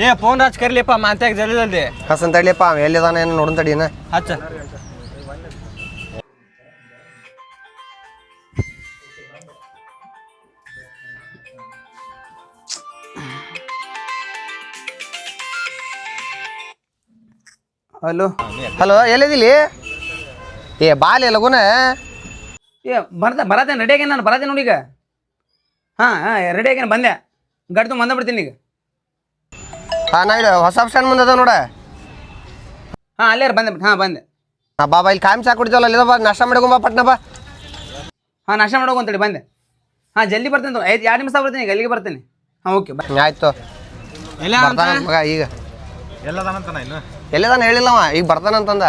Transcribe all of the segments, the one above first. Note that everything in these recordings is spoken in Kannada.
ಲೇ ಫೋನ್ ಹಚ್ ಕರ್ಲಿಪ್ಪ ಮಾತಾಗ ಜಲ್ದಿ ಜಲ್ದಿ ಹಸನ್ ತಡಿಯಪ್ಪ ಅವ ಎಲ್ಲಿದಾನ ಏನು ನೋಡನ್ ತಡಿನ ಹಚ್ಚ. ಹಲೋ. ಹಲೋ ಎಲ್ಲಿದಿಲಿ? ಏ ಬಾಲಿ ಲಗುನ. ಏ ಬರ್ದ ಬರತ್ತೆ ರೆಡಿ ಆಗೇನು ನಾನು ಬರದೆ ನೋಡಿ ಈಗ. ಹಾಂ ಹಾಂ ರೆಡಿ ಆಗೇನು ಬಂದೆ. ಗಡ್ದು ಬಂದ್ಬಿಡ್ತೀನಿ ಬಂದ ಬಿಡ್ತೀನಿ ಈಗ. ಹಾ ನಾ ಇಲ್ಲಿ ಹೊಸ ಸ್ಟ್ಯಾಂಡ್ ಮುಂದೆ ಅದ ನೋಡ. ಹಾಂ ಅಲ್ಲೇ ಬಂದೆ ಹಾ ಹಾಂ ಬಂದೆ. ಹಾ ಬಾಬಾ ಇಲ್ಲಿ ಕಾಯಂ ಚಾ ಕುಡಿದವಲ್ಲ ಅಲ್ಲಿದ ಬಾ ನಾಷ್ಟ ಮಾಡ್ಕೊಂಬ ಪಟ್ನ ಬಾ. ಹಾಂ ನಾಷ್ಟ ಮಾಡೋಕೆ ಅಂತೇಳಿ ಬಂದೆ. ಹಾಂ ಜಲ್ದಿ ಬರ್ತೇನೆ ತಗೋ. ಐದು ಎರಡು ನಿಮಿಷ ಬರ್ತೀನಿ ಈಗ ಅಲ್ಲಿಗೆ ಬರ್ತೇನೆ. ಹಾಂ ಓಕೆ ಬಾ ಆಯ್ತು. ಎಲ್ಲ ಮಗ ಈಗ. ಎಲ್ಲದಾನ ಇನ್ನು? ಎಲ್ಲಿದಾನ ಹೇಳಿಲ್ಲವ ಈಗ ಬರ್ತಾನಂತಂದ.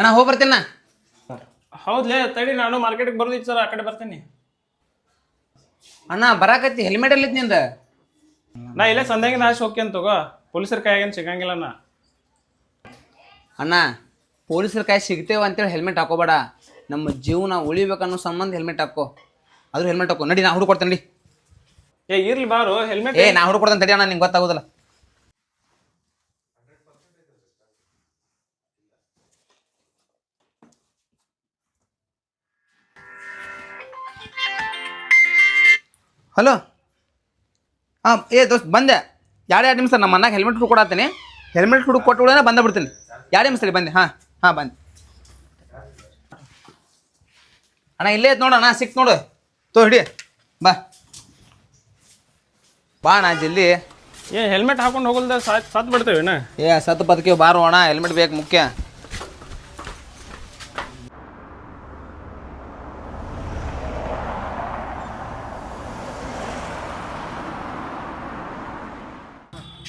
ಅಣ್ಣ ಹೋಗಿ ಬರ್ತೇನೆ ನಾ ಹೌದ್ಲೇ ತಡಿ ನಾನು ಮಾರ್ಕೆಟ್ಗೆ ಬರೋದಿತ್ತು ಸರ್ ಆ ಕಡೆ ಬರ್ತೀನಿ. ಅಣ್ಣ ಬರಾಕತ್ತಿ ಹೆಲ್ಮೆಟ್ ಅಲ್ಲಿ ನಿಂದ? ನಾ ಇಲ್ಲೇ ಸಂಧ್ಯಾಗಿಂದ ಹಾಸಿ ಅಂತ ತಗೋ. ಪೊಲೀಸರ ಕೈಯಾಗೇನು ಸಿಗಂಗಿಲ್ಲ ಅಣ್ಣ ಅಣ್ಣ ಪೊಲೀಸರ ಕಾಯಿ ಸಿಗ್ತೇವೆ ಅಂತೇಳಿ ಹೆಲ್ಮೆಟ್ ಹಾಕೋಬೇಡ. ನಮ್ಮ ಜೀವನ ಉಳಿಬೇಕನ್ನೋ ಸಂಬಂಧ ಹೆಲ್ಮೆಟ್ ಹಾಕೋ. ಆದ್ರೂ ಹೆಲ್ಮೆಟ್ ಹಾಕೋ. ನಡಿ ನಾ ಹುಡುಕೊಡ್ತೇನೆ ನಡಿ. ಏ ಇರ್ಲಿ ಬಾರು ಹೆಲ್ಮೆಟ್ ಏ ನಾ ಹುಡುಕೊಡ್ತೇನೆ ತಡಿ ಅಣ್ಣ ನಿಂಗೆ ಗೊತ್ತಾಗೋದಿಲ್ಲ. ಹಲೋ? ಹಾಂ ಏ ದೋಸ್ತ್ ಬಂದೆ. ಎರಡು ಎರಡು ನಿಮಿಷ ನಮ್ಮ ಅನ್ನಾಗ ಹೆಲ್ಮೆಟ್ ಹುಡುಕ್ ಕೊಡತ್ತೀನಿ. ಹೆಲ್ಮೆಟ್ ಹುಡುಕ್ ಕೊಟ್ಟು ಬಂದ ಬಿಡ್ತೀನಿ. ಎರಡು ನಿಮಿಷ ಬಂದೆ ಹಾಂ ಹಾಂ ಬಂದೆ ಅಣ್ಣ ಇಲ್ಲೇ ಐತೆ ನೋಡಣ್ಣ ಸಿಕ್ತು ನೋಡು. ತೋ ಹಿಡಿ. ಬಾ. ಬಾ ಅಣ್ಣ ಜಲ್ದಿ. ಏ ಹೆಲ್ಮೆಟ್ ಹಾಕೊಂಡು ಹೋಗಲ್ದ ಸಾತ್ ಬಿಡ್ತೇವೆ ಏ ಸತ್ತು ಬದುಕಿ ಬಾರೋ ಅಣ್ಣ ಹೆಲ್ಮೆಟ್ ಬೇಕು ಮುಖ್ಯ.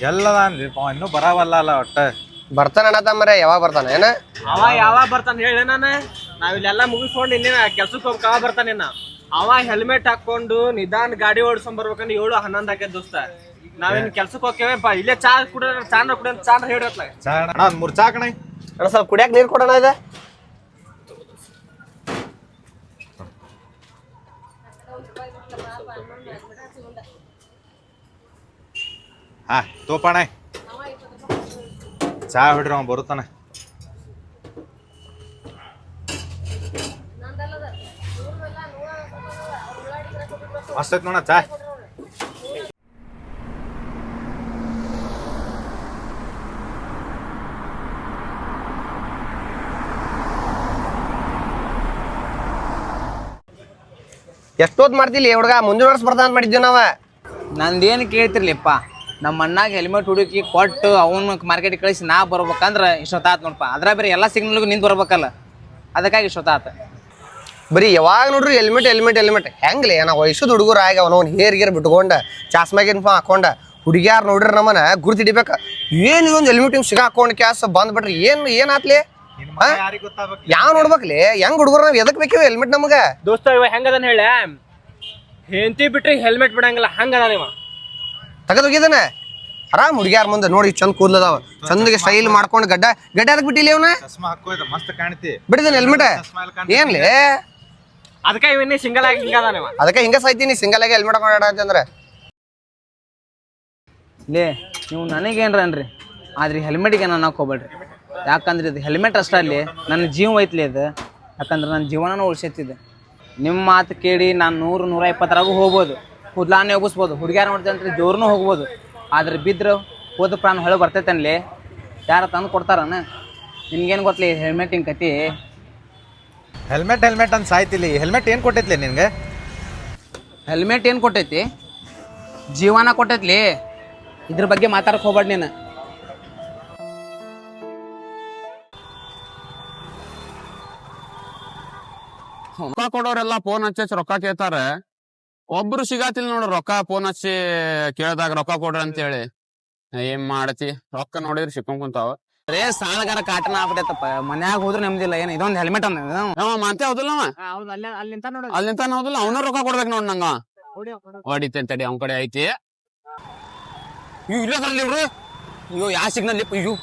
ಎಲ್ಲದಾನ್ರಿ ಪಾವ ಇನ್ನೂ ಬರವಲ್ಲ ಅಲ್ಲ ಒಟ್ಟ. ಬರ್ತಾನ ಅನ್ನತ ಮರೆ ಯಾವಾಗ ಬರ್ತಾನ ಏನ? ಅವ ಯಾವಾಗ ಬರ್ತಾನ ಹೇಳಿ ನಾನು. ನಾವಿಲ್ಲೆಲ್ಲ ಮುಗಿಸ್ಕೊಂಡು ಇನ್ನೇನ ಕೆಲ್ಸಕ್ಕೆ ಹೋಗಿ ಯಾವಾಗ ಬರ್ತಾನೆ ಇನ್ನ. ಅವ ಹೆಲ್ಮೆಟ್ ಹಾಕೊಂಡು ನಿಧಾನ ಗಾಡಿ ಓಡಿಸ್ಕೊಂಡ್ ಬರ್ಬೇಕಂದ್ರೆ ಏಳು ಹನ್ನೊಂದು ಹಾಕೈತ್ ದೋಸ್ತ. ನಾವೇನ್ ಕೆಲ್ಸಕ್ಕೆ ಹೋಗ್ತೇವೆ ಬಾ ಇಲ್ಲೇ ಚಾ ಕುಡ ಚಾಂದ್ರ ಕುಡ ಚಾಂದ್ರ ಹೇಳಿರತ್ಲ ಅಣ್ಣ ಒಂದ್ ಚಾ ಕಣ. ಅಣ್ಣ ಸ್ವಲ್ಪ ಕುಡಿಯಕ್ಕೆ ನೀರು ಕೊಡೋಣ ಇದೆ ಹಾ ತೋಪಣ ಚಾ ಹಿಡ್ರಿ ಅವ ಬರುತ್ತಾನೆ. ಮಸ್ತ್ ಐತ್ ನೋಡ ಚಾ. ಎಷ್ಟೊತ್ತು ಮಾಡ್ತಿಲ್ಲ ಹುಡುಗ? ಮುಂದಿನ ವರ್ಷ ಬರ್ತಾನ ಅಂತ ಮಾಡಿದ್ವಿ ನಾವ. ನಂದೇನು ಕೇಳ್ತಿರ್ಲಿಪ್ಪ. ನಮ್ಮ ಅಣ್ಣಾಗ ಹೆಲ್ಮೆಟ್ ಹುಡುಕಿ ಕೊಟ್ಟು ಅವನ ಮಾರ್ಕೆಟ್ ಕಳಿಸಿ ನಾ ಬರ್ಬೇಕಂದ್ರೆ ಇಷ್ಟೊತ್ತಾತ್ ನೋಡಪ್ಪ ಅದ್ರ ಬೇರೆ ಎಲ್ಲ ಸಿಗ್ನಲ್ಗೂ ನಿಂತು ಬರ್ಬೇಕಲ್ಲ. ಅದಕ್ಕಾಗಿ ಇಷ್ಟೊತ್ತಾತ ಬರೀ ಯಾವಾಗ ನೋಡ್ರಿ ಹೆಲ್ಮೆಟ್ ಹೆಲ್ಮೆಟ್ ಹೆಲ್ಮೆಟ್ ಹೆಂಗ್ಲಿ ನಾವು ವಯಸ್ಸು ಹುಡುಗರು ಆಗ ಅವನವ್ನ ಹೇರ್ ಗೇರ್ ಬಿಟ್ಕೊಂಡ ಚಾಸ್ಮಾಗಿನ್ ಹಾಕೊಂಡ. ಹುಡುಗಿಯಾರು ನೋಡ್ರಿ ನಮ್ಮನ ಗುರ್ತು ಹಿಡಿಬೇಕು. ಏನು ಇದೊಂದು ಹೆಲ್ಮೆಟ್ ಹಿಂಗೆ ಸಿಗ ಹಾಕೊಂಡ್ ಕ್ಯಾಸ್ ಬಂದ್ಬಿಟ್ರಿ ಏನು ಏನಾತ್ಲಿ ಆತ್ಲಿ? ಯಾರಿಗೆ ಗೊತ್ತಾಗ್ಬೇಕು ಯಾವ ನೋಡ್ಬೇಕ್ಲಿ? ಹೆಂಗ್ ಹುಡುಗರು ನಾವ್ ಎದಕ್ ಬೇಕಿವ ಹೆಲ್ಮೆಟ್ ನಮಗ? ದೋಸ್ತ ಇವ ಹೆಂಗದನ್ ಹೇಳ ಹೆಂಡತಿ ಬಿಟ್ರಿ ಹೆಲ್ಮೆಟ್ ಬಿಡಂಗಿಲ್ಲ ಹಂಗದ ಇವ. ತೆಗೆದೋಗಿದಾನ? ಆರಾಮ್ ಹುಡುಗ್ಯಾರ ಮುಂದೆ ನೋಡಿ ಚಂದ ಕೂದಲದಾವ. ಚಂದಗೆ ಸ್ಟೈಲ್ ಮಾಡ್ಕೊಂಡು ಗಡ್ಡ ಗಡ್ಡ ಅದಕ್ಕೆ ಬಿಟ್ಟಿಲ್ಲ ಅವನ ಚಸ್ಮಾ ಹಾಕೋಯ್ದ ಮಸ್ತ್ ಕಾಣ್ತಿ. ಬಿಡಿದಾನ ಹೆಲ್ಮೆಟ್. ಏನ್ಲಿ? ಅದಕ್ಕೆ ಇವನ್ನೇ ಸಿಂಗಲ್ ಆಗಿ ಹಿಂಗದಾನ ಇವ. ಅದಕ್ಕೆ ಹಿಂಗ ಸಾಯ್ತೀನಿ ಸಿಂಗಲ್ ಆಗಿ ಹೆಲ್ಮೆಟ್ ಹಾಕೊಂಡ ಅಂತಂದ್ರೆ. ಲೇ ನೀವು ನನಗೇನ್ರ ಅನ್ರಿ ಆದ್ರೆ ಹೆಲ್ಮೆಟ್ಗೆ ನಾನು ಹಾಕೋಬೇಡ್ರಿ ಯಾಕಂದ್ರೆ ಇದು ಹೆಲ್ಮೆಟ್ ಅಷ್ಟೇ ಅಲ್ಲಿ. ನನ್ನ ಜೀವ ಐತ್ಲಿ ಅದು ಯಾಕಂದ್ರೆ ನನ್ನ ಜೀವನನೂ ಉಳಿಸೈತಿದೆ ನಿಮ್ಮ ಮಾತು ಕೇಳಿ ನಾನು ನೂರು ನೂರ ಇಪ್ಪತ್ತರಾಗೂ ಹೋಗ್ಬೋದು. ಕುದ್ಲಾನೇ ಒಗಿಸ್ಬೋದು ಹುಡುಗ್ಯಾರ ನೋಡ್ತೇನೆ ಅಂದ್ರೆ ಜೋರ್ನೂ ಹೋಗ್ಬೋದು. ಆದ್ರೆ ಬಿದ್ರೆ ಹೋದ ಪ್ರಾಣ ಹೊಳೆ ಬರ್ತೈತನ್ಲಿ? ಯಾರ ತಂದು ಕೊಡ್ತಾರನ? ನಿನ್ಗೇನು ಗೊತ್ತಲಿ ಹೆಲ್ಮೆಟ್ ಹಿಂಗೆ ಕತಿ? ಹೆಲ್ಮೆಟ್ ಹೆಲ್ಮೆಟ್ ಅಂತ ಸಾಯ್ತಿಲಿ ಹೆಲ್ಮೆಟ್ ಏನು ಕೊಟ್ಟೈತ್ಲಿ ನಿನಗೆ? ಹೆಲ್ಮೆಟ್ ಏನು ಕೊಟ್ಟೈತಿ? ಜೀವನ ಕೊಟ್ಟೈತ್ಲಿ? ಇದ್ರ ಬಗ್ಗೆ ಮಾತಾಡಕ್ಕೆ ಹೋಗ್ಬೇಡ ನೀನು. ರೊಕ್ಕ ಕೊಡೋರೆಲ್ಲ ಫೋನ್ ಹಚ್ಚಿ ರೊಕ್ಕ ಕೇಳ್ತಾರೆ. ಒಬ್ರು ಸಿಗಾತಿಲ್ ನೋಡ್ರಿ ರೊಕ್ಕ ಫೋನ್ ಹಚ್ಚಿ ಕೇಳ್ದಾಗ ರೊಕ್ಕ ಕೊಡ್ರಿ ಅಂತ ಹೇಳಿ ಏನ್ ಮಾಡತಿ? ರೊಕ್ಕ ನೋಡಿದ್ರೆ ಸಿಕ್ಕೊಂಡ್ ಕುಂತಾವ. ರೇ ಸಾಲಗಾರ ಕಾಟನ ಆಗ್ಬಿಟ್ಟೈತಪ್ಪ. ಮನ್ಯಾಗ ಹೋದ್ರೆ ನೆಮ್ಮದಿಲ್ಲ ಏನ್ ಇದೊಂದ್ ಹೆಲ್ಮೆಟ್ ಅಂದ ಅವ ಮಾತೆ ಹೌದಿಲ್ಲ ಅಲ್ಲಿಂತ ಹೌದಿಲ್ಲ. ಅವನ ರೊಕ್ಕ ಕೊಡ್ಬೇಕು ನೋಡ್ ನಂಗ. ಹೊಡಿತೇನ್ ತಡಿ ಅವನ್ ಕಡೆ ಐತಿ. ಇವ್ ಇಲ್ಲ ಸರ್ ಇವ್ರು. ಅಯ್ಯೋ ಯಾವ ಸಿಗ್ನಲ್ ಅಯ್ಯೋ.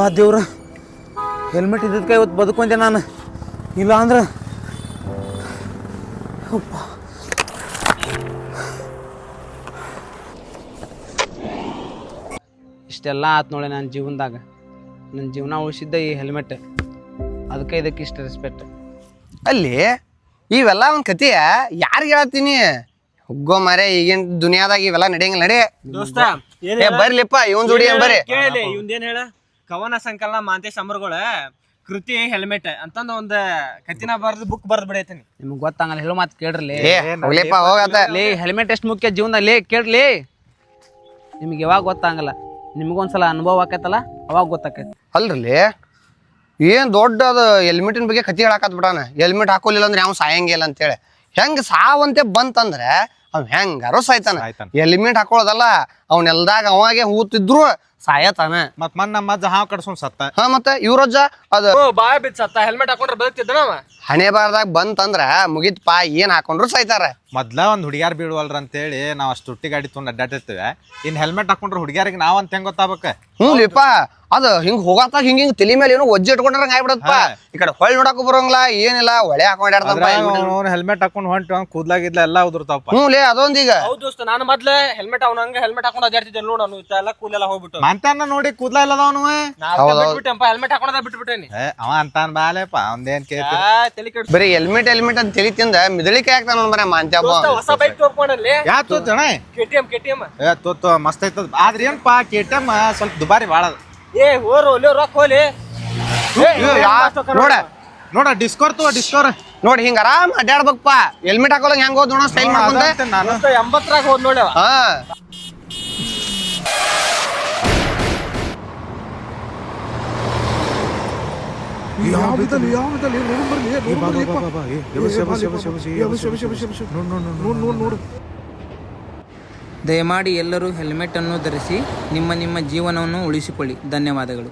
ಅಪ್ಪ ದೇವ್ರ. ಹೆಲ್ಮೆಟ್ ಇದ್ದದ್ಕೆ ಇವತ್ತು ಬದುಕೊಂಡೆ ನಾನು. ಇಲ್ಲ ಅಂದ್ರೆ ಅಪ್ಪ. ಇಷ್ಟೆಲ್ಲ ಆತು ನೋಡಿ ನನ್ನ ಜೀವನದಾಗ. ನನ್ನ ಜೀವನ ಉಳಿಸಿದ್ದ ಈ ಹೆಲ್ಮೆಟ್. ಅದಕ್ಕೆ ಇದಕ್ಕೆ ಇಷ್ಟ ರೆಸ್ಪೆಕ್ಟ್ ಅಲ್ಲಿ ಇವೆಲ್ಲ ಒಂದು ಕತಿಯ ಯಾರು ಹೇಳ್ತೀನಿ ಹುಗ್ಗೋ ಮರೆ ಈಗಿನ ದುನಿಯಾದಾಗ ಇವೆಲ್ಲ ನಡೆಯಂಗಿಲ್ಲ ನಡೆ. ದೋಸ್ತ ಏ ಬರ್ಲಿಪ್ಪ ಇವನ್ ಜೋಡಿ ಏನ್ ಬರ್ರಿ. ಕೇಳಿ ಇವಂದೇನ್ ಹೇಳ? ಕವನ ಸಂಕಲನ ಮಾಂತೇಶ್ ಅಮರ್ಗಳ ಕೃತಿ ಹೆಲ್ಮೆಟ್ ಅಂತಂದ ಒಂದ್ ಕತ್ತಿನ ಬರ್ದು ಬುಕ್ ಬರ್ದ್ ಬಿಡೈತನಿ. ನಿಮ್ಗೆ ಗೊತ್ತಾಗಲ್ಲ ಹೇಳೋ ಮಾತು ಕೇಳ್ರಿ. ಹೋಗತ್ತ. ಲೇ ಹೆಲ್ಮೆಟ್ ಎಷ್ಟು ಮುಖ್ಯ ಜೀವನದಲ್ಲಿ? ಲೇ ಕೇಳ್ರಿ ನಿಮ್ಗೆ ಯಾವಾಗ ಗೊತ್ತಾಗಲ್ಲ ನಿಮ್ಗೊಂದ್ಸಲ ಅನುಭವ ಆಕೈತಲ್ಲ ಅವಾಗ ಗೊತ್ತಾಕೈತಿ. ಅಲ್ರಲ್ಲಿ ಏನ್ ದೊಡ್ಡ ಅದು ಹೆಲ್ಮೆಟಿನ ಬಗ್ಗೆ ಕತಿ ಹೇಳಾಕತ್ ಬಿಡಾನ? ಹೆಲ್ಮೆಟ್ ಹಾಕೋಲಿಲ್ಲ ಅಂದ್ರೆ ಯಾವ ಸಾಯಂಗಿಲ್ಲ ಅಂತೇಳಿ. ಹೆಂಗ್ ಸಾವಂತೆ ಬಂತಂದ್ರೆ ಅವ್ ಹೆಂಗಾರು ಸಾಯ್ತಾನ. ಹೆಲ್ಮೆಟ್ ಹಾಕೊಳ್ಳೋದಲ್ಲ ಅವ್ನೆಲ್ದಾಗ ಅವಾಗೆ ಹೂತಿದ್ರು ಸಾಯತಾನ. ಮತ್ ಮನ್ ನಮ್ಮ ಅಜ್ಜ ಹಾವು ಕಡ್ಸ್ಕೊಂಡ್ ಸತ್ತ. ಹಾ ಮತ್ತೆ ಇವ್ರಜ್ಜ ಅದ ಓ ಬಾಯ ಬಿತ್ ಸತ್ತ. ಹೆಲ್ಮೆಟ್ ಹಾಕೊಂಡ್ರೆ ಬದುಕ್ತಿದ್ದ ಹಣೆ ಬಾರ್ದಾಗ ಬಂತಂದ್ರ ಮುಗಿತ್ ಪಾ ಏನ್ ಹಾಕೊಂಡ್ರು ಸಾಯ್ತಾರ. ಮೊದ್ಲ ಒಂದ್ ಹುಡುಗ್ಯಾರ್ ಬೀಳುವಲ್ರ ಅಂತೇಳಿ ನಾವ್ ಅಷ್ಟು ತುಟ್ಟಿ ಗಾಡಿ ತುಂಬ ಅಡ್ಡಾಡಿರ್ತೇವೆ. ಇನ್ ಹೆಲ್ಮೆಟ್ ಹಾಕೊಂಡ್ರೆ ಹುಡುಗ್ಯಾರಿಗೆ ನಾವ್ ಅಂತ ಹೆಂಗ್ ಗೊತ್ತಾಗ ಹ್ಞೂ ಲಿಪ್ಪ ಅದ ಹಿಂಗ್ ಹೋಗಾಕ ಹಿಂಗ್ ಹಿಂಗ್ ತಲಿ ಮೇಲೆ ಏನೋ ಒಜ್ಜೆ ಇಟ್ಕೊಂಡ್ರಂಗ ಆಗ್ಬಿಡತ್ತ ಈ ಕಡೆ ಹೊಳ್ ನೋಡಕ್ ಬರೋಂಗಿಲ್ಲ ಏನಿಲ್ಲ ಒಳೆ ಹಾಕೊಂಡ್ ಹೆಲ್ಮೆಟ್ ಹಾಕೊಂಡ್ ಹೊಂಟು ಅವ್ನ್ ಕೂದ್ಲಾಗಿದ್ಲ ಎಲ್ಲಾ ಉದುರ್ತಾವಪ್ಪ ಹ್ಞೂ ಲೇ ಅದೊಂದೀಗ. ಹೌದು ದೋಸ್ತ ನಾನು ಮೊದ್ಲ ಹೆಲ್ಮೆಟ್ ಅವ್ನ ಹಂಗ ಹೆಲ್ಮೆಟ್ ಹಾಕೊಂಡು ಅಡ್ಯಾಡ್ತಿದ್ದೆ ನೋಡು ನಾನು ಎಲ್ಲ ಕೂಲೆಲ್ಲ ಹೋಗ್ಬಿಟ್ಟು. ಮಂತಾನ ನೋಡಿ ಕೂದ್ಲ ಬಿಟ್ಬಿಟ್ಟೆಪ್ಪ ಹೆಲ್ಮೆಟ್ ಹಾಕೊಂಡ ಬಿಟ್ಬಿಟ್ಟೇನಿ. ಅವ ಬಾಲೆಪಾ ಬಾಲೆಪ್ಪ ಅವಂದೇನ್ ಕೇಳ್ತಿ ಆ, ತಲೆ ಕೆಡ್ಸ್. ಬರೀ ಹೆಲ್ಮೆಟ್ ಹೆಲ್ಮೆಟ್ ಅಂತ ತಿಳಿ ತಿಂದ ಮಿದಳಿಕೆ ಆಗ್ತಾನ ನೋಡ್ ಮರ ಮಾಂತ್ಯಪ್ಪ ದೋಸ್ತ ಹೊಸ ಬೈಕ್ ಯಾ ಕೆಟಿಎಂ ಕೆಟಿಎಂ ಏ ತೋತ ಮಸ್ತ್ ಐತದ ಆದ್ರೆ ಏನಪ್ಪಾ ಕೆ ಟಿ ಎಂ ಸ್ವಲ್ಪ ದುಬಾರಿ ಬಾಳದು ಅದ. ಏ ಹೋರ್ ಒಲೆ ರೊಕ್ಕ ಹೋಲಿ. ನೋಡ ನೋಡ ಡಿಸ್ಕವರ್ ಡಿಸ್ಕೋರ್ ಡಿಸ್ಕವರ್ ನೋಡಿ ಹಿಂಗ ಆರಾಮ್ ಅಡ್ಡಾಡ್ಬೇಕಪ್ಪ ಹೆಲ್ಮೆಟ್ ಹಾಕೋಲಂಗ ಹೆಂಗ್ ಹೋದ್ ನೋಡ ಸ್ಟೈಲ್ ಮಾಡ್ಕೊಂತ ನಾನು. ಎಂಬತ್ತರಾಗ ಹೋದ್ ನೋಡಿ ದಯಮಾಡಿ ಎಲ್ಲರೂ ಹೆಲ್ಮೆಟ್ ಅನ್ನು ಧರಿಸಿ ನಿಮ್ಮ ನಿಮ್ಮ ಜೀವನವನ್ನು ಉಳಿಸಿಕೊಳ್ಳಿ ಧನ್ಯವಾದಗಳು